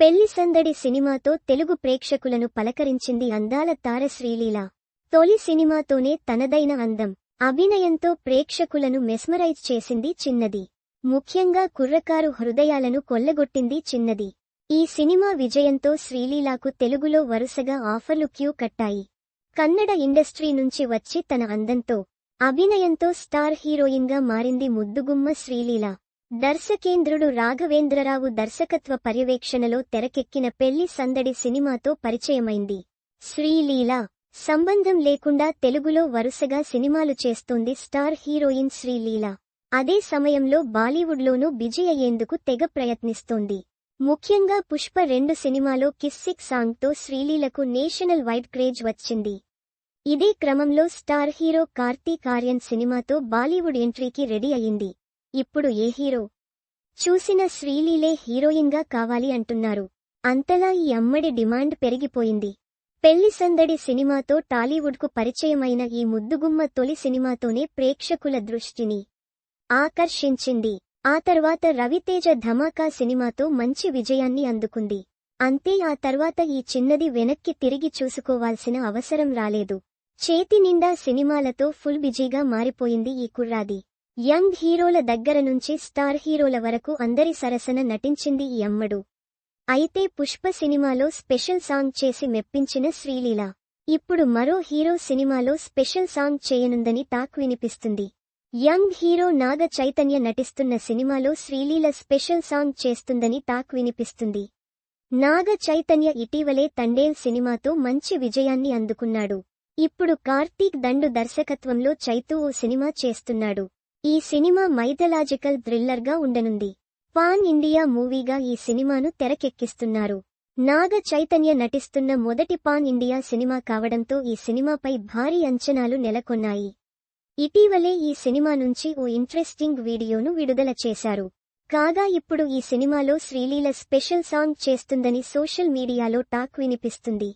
పెళ్ళి సందడి సినిమాతో తెలుగు ప్రేక్షకులను పలకరించింది అందాల తార శ్రీలీల. తొలి సినిమాతోనే తనదైన అందం అభినయంతో ప్రేక్షకులను మెస్మరైజ్ చేసింది చిన్నది. ముఖ్యంగా కుర్రకారు హృదయాలను కొల్లగొట్టింది చిన్నది. ఈ సినిమా విజయంతో శ్రీలీలాకు తెలుగులో వరుసగా ఆఫర్లు క్యూ కట్టాయి. కన్నడ ఇండస్ట్రీ నుంచి వచ్చి తన అందంతో అభినయంతో స్టార్ హీరోయిన్గా మారింది ముద్దుగుమ్మ శ్రీలీల. దర్శకేంద్రుడు రాఘవేంద్రరావు దర్శకత్వ పర్యవేక్షణలో తెరకెక్కిన పెళ్ళి సందడి సినిమాతో పరిచయమైంది. శ్రీలీల సంబంధం లేకుండా తెలుగులో వరుసగా సినిమాలు చేస్తోంది స్టార్ హీరోయిన్ శ్రీలీల. అదే సమయంలో బాలీవుడ్లోనూ బిజీ అయ్యేందుకు తెగ ప్రయత్నిస్తోంది. ముఖ్యంగా పుష్ప రెండు సినిమాలో కిస్సిక్ సాంగ్తో శ్రీలీలకు నేషనల్ వైడ్ క్రేజ్ వచ్చింది. ఇదే క్రమంలో స్టార్ హీరో కార్తీక్ ఆర్యన్ సినిమాతో బాలీవుడ్ ఎంట్రీకి రెడీ అయింది ఇప్పుడు ఏ హీరో? చూసిన శ్రీలీలే హీరోయిన్గా కావాలి అంటున్నారు. అంతలా ఈ అమ్మడి డిమాండ్ పెరిగిపోయింది. పెళ్ళి సందడి సినిమాతో టాలీవుడ్కు పరిచయమైన ఈ ముద్దుగుమ్మ తొలి సినిమాతోనే ప్రేక్షకుల దృష్టిని ఆకర్షించింది. ఆ తర్వాత రవితేజ ధమాకా సినిమాతో మంచి విజయాన్ని అందుకుంది. అంతే ఆ తర్వాత ఈ చిన్నది వెనక్కి తిరిగి చూసుకోవాల్సిన అవసరం రాలేదు. చేతి నిండా సినిమాలతో ఫుల్ బిజీగా మారిపోయింది ఈ కుర్రాది. యంగ్ హీరోల దగ్గర నుంచి స్టార్ హీరోల వరకు అందరి సరసన నటించింది ఈ అమ్మడు. అయితే పుష్ప సినిమాలో స్పెషల్ సాంగ్ చేసి మెప్పించిన శ్రీలీల. ఇప్పుడు మరో హీరో సినిమాలో స్పెషల్ సాంగ్ చేయనుందని టాక్ వినిపిస్తుంది. యంగ్ హీరో నాగ చైతన్య నటిస్తున్న సినిమాలో శ్రీలీల స్పెషల్ సాంగ్ చేస్తుందని టాక్ వినిపిస్తుంది. నాగ చైతన్య ఇటీవలే తండేల్ సినిమాతో మంచి విజయాన్ని అందుకున్నాడు. ఇప్పుడు కార్తీక్ దండు దర్శకత్వంలో చైతూ ఓ సినిమా చేస్తున్నాడు. ఈ సినిమా మైథలాజికల్ థ్రిల్లర్గా ఉండనుంది. పాన్ ఇండియా మూవీగా ఈ సినిమాను తెరకెక్కిస్తున్నారు. నాగ చైతన్య నటిస్తున్న మొదటి పాన్ ఇండియా సినిమా కావడంతో ఈ సినిమాపై భారీ అంచనాలు నెలకొన్నాయి. ఇటీవలే ఈ సినిమా నుంచి ఓ ఇంట్రెస్టింగ్ వీడియోను విడుదల చేశారు. కాగా ఇప్పుడు ఈ సినిమాలో శ్రీలీల స్పెషల్ సాంగ్ చేస్తుందని సోషల్ మీడియాలో టాక్ వినిపిస్తుంది.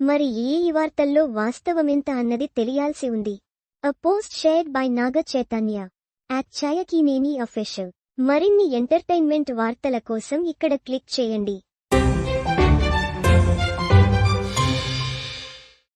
మరి ఏ ఈ వార్తల్లో వాస్తవమెంత అన్నది తెలియాల్సి ఉంది. A post shared by Naga Chaitanya. At Chayakkineni official మరిన్ని ఎంటర్టైన్మెంట్ వార్తల కోసం ఇక్కడ క్లిక్ చేయండి.